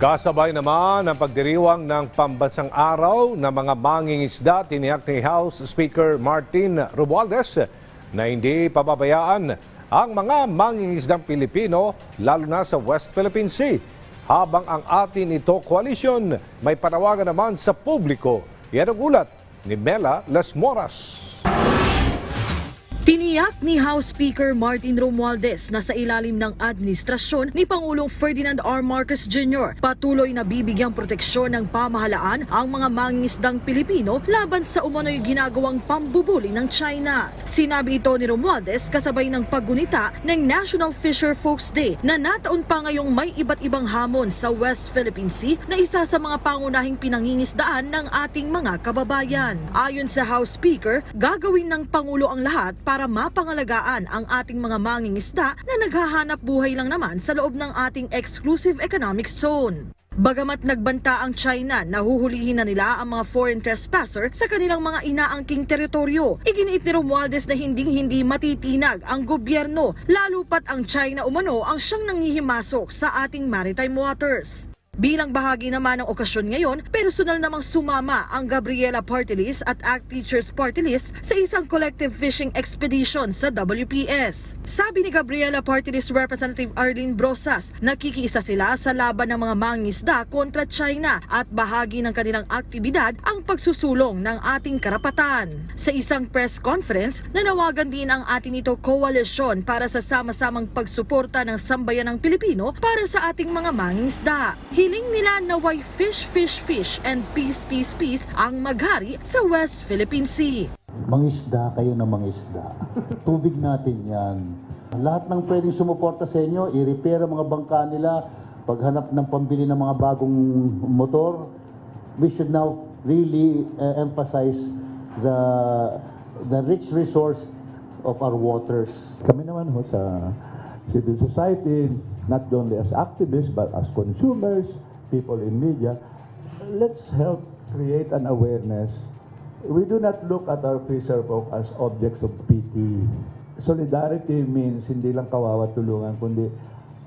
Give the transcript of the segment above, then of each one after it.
Kasabay naman ang pagdiriwang ng pambansang araw ng mga mangingisda tiniyak ni House Speaker Martin Romualdez na hindi pababayaan ang mga mangingisdang Pilipino lalo na sa West Philippine Sea. Habang ang atin ito koalisyon may panawagan naman sa publiko. Yan ang ulat ni Mela Las Moras. Tiniyak ni House Speaker Martin Romualdez na sa ilalim ng administrasyon ni Pangulong Ferdinand R. Marcos Jr. patuloy na bibigyang proteksyon ng pamahalaan ang mga mangingisdang Pilipino laban sa umano'y ginagawang pambubuli ng China. Sinabi ito ni Romualdez kasabay ng paggunita ng National Fisher Folks Day na nataon pa ngayong may iba't ibang hamon sa West Philippine Sea na isa sa mga pangunahing pinangingisdaan ng ating mga kababayan. Ayon sa House Speaker, gagawin ng Pangulo ang lahat para mapangalagaan ang ating mga mangingisda na naghahanap buhay lang naman sa loob ng ating exclusive economic zone. Bagamat nagbanta ang China na huhulihin na nila ang mga foreign trespasser sa kanilang mga inaangking teritoryo, iginiit ni Romualdez na hinding-hindi matitinag ang gobyerno lalo pat ang China umano ang siyang nangihimasok sa ating maritime waters. Bilang bahagi naman ng okasyon ngayon, personal namang sumama ang Gabriela Party List at ACT Teachers Party List sa isang collective fishing expedition sa WPS. Sabi ni Gabriela Party List Representative Arlene Brosas, nakikiisa sila sa laban ng mga mangisda kontra China at bahagi ng kanilang aktibidad ang pagsusulong ng ating karapatan. Sa isang press conference, nanawagan din ang ating ito koalisyon para sa sama-samang pagsuporta ng sambayan ng Pilipino para sa ating mga mangingisda. Hiling nila na why fish, fish, fish and peace, peace, peace ang maghari sa West Philippine Sea. Mangisda kayo na mangisda. Tubig natin yan. Lahat ng pwedeng sumuporta sa inyo, i-repair ang mga bangka nila, paghanap ng pambili ng mga bagong motor, we should now really uh, emphasize the the rich resource of our waters. Kami naman ho sa civil society, not only as activists but as consumers, people in media, let's help create an awareness. We do not look at our fisher folk as objects of pity. Solidarity means hindi lang kawawa tulungan, kundi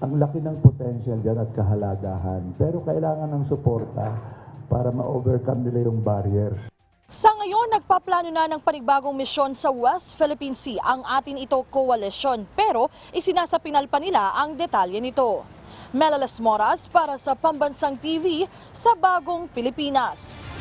ang laki ng potential dyan at kahalagahan. Pero kailangan ng suporta para ma-overcome nila yung barriers. Sa ngayon, nagpaplano na ng panibagong misyon sa West Philippine Sea ang atin ito koalisyon pero isinasapinal pa nila ang detalye nito. Melalas Moras para sa Pambansang TV sa Bagong Pilipinas.